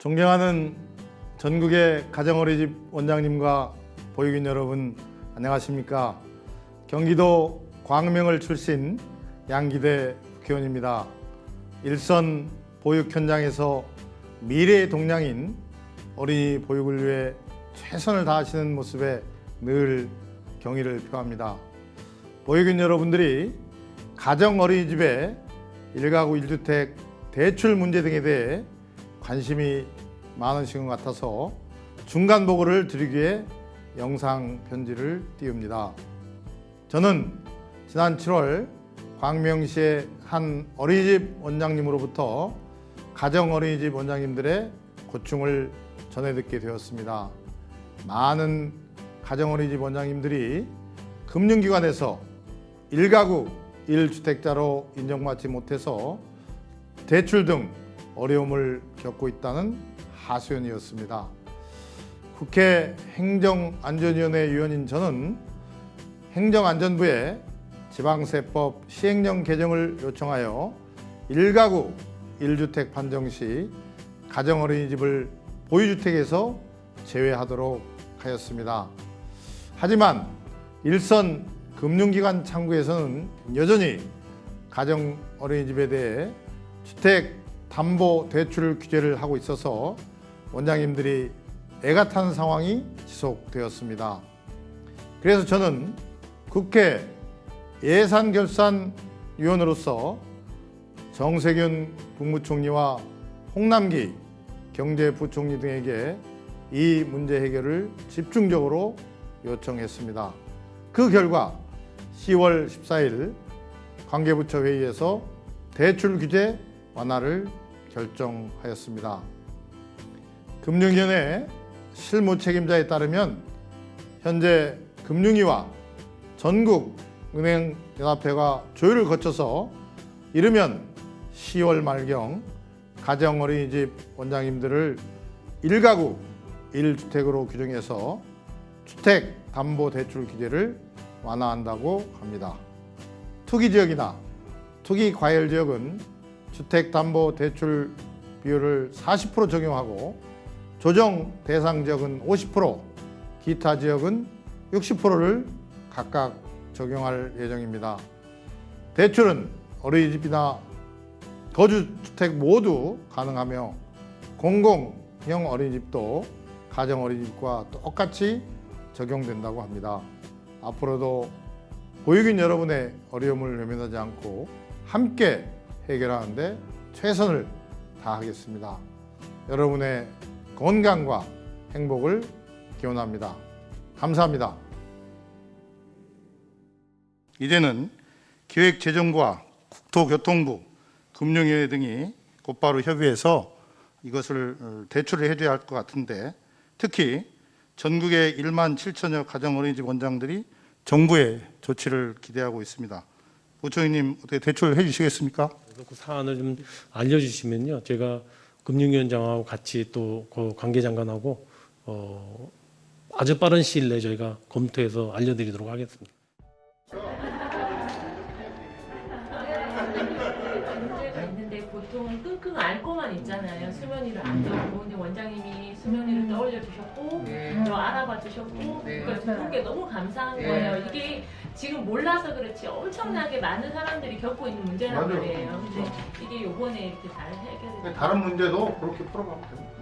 존경하는 전국의 가정어린이집 원장님과 보육인 여러분 안녕하십니까? 경기도 광명을 출신 양기대 국회의원입니다. 일선 보육 현장에서 미래의 동량인 어린이 보육을 위해 최선을 다하시는 모습에 늘 경의를 표합니다. 보육인 여러분들이 가정 어린이집의 일가구 일주택 대출 문제 등에 대해 관심이 많으신 것 같아서 중간 보고를 드리기 위해 영상 편지를 띄웁니다. 저는 지난 7월 광명시의 한 어린이집 원장님으로부터 가정 어린이집 원장님들의 고충을 전해 듣게 되었습니다. 많은 가정 어린이집 원장님들이 금융기관에서 일가구 일주택자로 인정받지 못해서 대출 등 어려움을 겪고 있다는 하소연이었습니다. 국회 행정안전위원회 위원인 저는 행정안전부에 지방세법 시행령 개정을 요청하여 일가구 일주택 판정 시 가정어린이집을 보유주택에서 제외하도록 하였습니다. 하지만 일선 금융기관 창구에서는 여전히 가정 어린이집에 대해 주택 담보 대출 규제를 하고 있어서 원장님들이 애가 타는 상황이 지속되었습니다. 그래서 저는 국회 예산결산위원으로서 정세균 국무총리와 홍남기 경제부총리 등에게 이 문제 해결을 집중적으로 요청했습니다. 그 결과 10월 14일 관계부처 회의에서 대출 규제 완화를 결정하였습니다. 금융위원회 실무 책임자에 따르면 현재 금융위와 전국은행연합회가 조율을 거쳐서 이르면 10월 말경 가정어린이집 원장님들을 일가구 일주택으로 규정해서 주택담보대출 규제를 완화한다고 합니다. 투기 지역이나 투기 과열 지역은 주택담보대출 비율을 40% 적용하고 조정 대상 지역은 50%, 기타 지역은 60%를 각각 적용할 예정입니다. 대출은 어린이집이나 거주주택 모두 가능하며 공공형 어린이집도 가정 어린이집과 똑같이 적용된다고 합니다. 앞으로도 보육인 여러분의 어려움을 외면하지 않고 함께 해결하는데 최선을 다하겠습니다. 여러분의 건강과 행복을 기원합니다. 감사합니다. 이제는 기획재정부와 국토교통부, 금융위원회 등이 곧바로 협의해서 이것을 어, 대출을 해줘야 할 것 같은데 특히 전국의 1만 7천여 가정 어린이집 원장들이 정부의 조치를 기대하고 있습니다. 부총리님 어떻게 대출 해주시겠습니까? 그 사안을 좀 알려주시면요, 제가 금융위원장하고 같이 또 그 관계장관하고 어, 아주 빠른 시일 내에 저희가 검토해서 알려드리도록 하겠습니다. 끙끙 앓고만 있잖아요. 수면위를 안 떠오르고 근데 원장님이 수면위를 떠올려 주셨고 네. 저 알아봐 주셨고 네. 그러니까 그게 너무 감사한 네. 거예요. 이게 지금 몰라서 그렇지 엄청나게 많은 사람들이 겪고 있는 문제란 맞아요. 말이에요. 근데 이게 요번에 이렇게 잘 해결이 다른 문제도 그렇게 풀어가면 됩니다. 네.